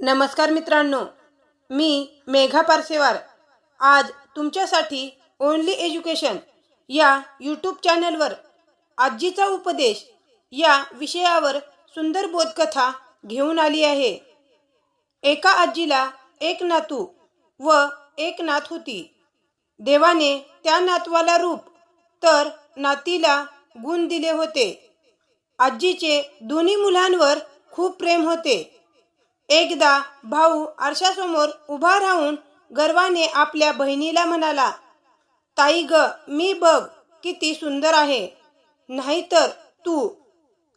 नमस्कार मित्रांनो मी मेघा पारसेवार. आज तुमच्यासाठी ओनली एज्युकेशन या यूट्यूब चॅनलवर आजीचा उपदेश या विषयावर सुंदर बोधकथा घेऊन आली आहे. एका आजीला एक नातू व एक नात होती. देवाने त्या नातवाला रूप तर नातीला गुण दिले होते. आजीचे दोन्ही मुलांवर खूप प्रेम होते. एकदा भाऊ आरशासमोर उभा राहून गर्वाने आपल्या बहिणीला म्हणाला ताई ग मी बघ किती सुंदर आहे. नाहीतर तू.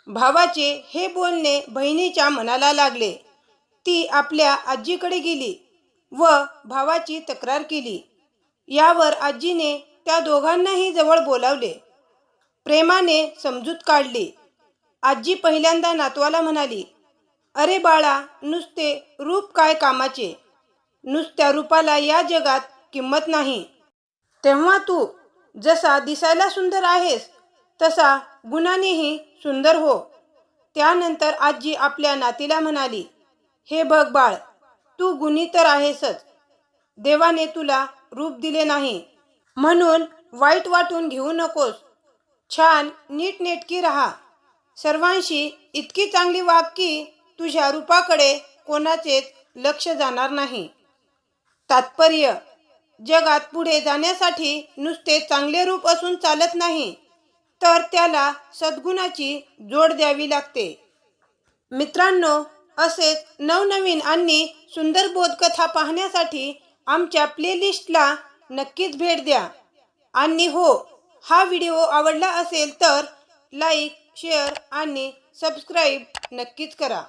भावाचे हे बोलणे बहिणीच्या मनाला लागले. ती आपल्या आजीकडे गेली व भावाची तक्रार केली. यावर आजीने त्या दोघांनाही जवळ बोलावले. प्रेमाने समजूत काढली. आजी पहिल्यांदा नातवाला म्हणाली अरे बाळा नुसते रूप काय कामाचे? नुसत्या रूपाला या जगात किंमत नाही. तेव्हा तू जसा दिसायला सुंदर आहेस तसा गुणानेही सुंदर हो. त्यानंतर आजी आपल्या नातीला म्हणाली हे बघ बाळ तू गुणी तर आहेसच. देवाने तुला रूप दिले नाही. म्हणून वाईट वाटून घेऊ नकोस. छान नीटनेटकी राहा. सर्वांशी इतकी चांगली वाग की तुझ्या रूपाकडे कोणाचेच लक्ष जाणार नाही. तात्पर्य जगात पुढे जाण्यासाठी नुसते चांगले रूप असून चालत नाही तर त्याला सद्गुणाची जोड द्यावी लागते. मित्रांनो असेच नवनवीन आणि सुंदर बोधकथा पाहण्यासाठी आमच्या प्लेलिस्टला नक्कीच भेट द्या. आणि हो हा व्हिडिओ आवडला असेल तर लाईक शेअर आणि सबस्क्राईब नक्कीच करा.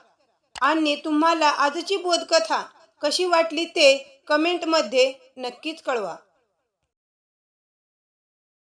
आणि तुम्हाला आजची बोधकथा कशी वाटली ते कमेंटमध्ये नक्कीच कळवा.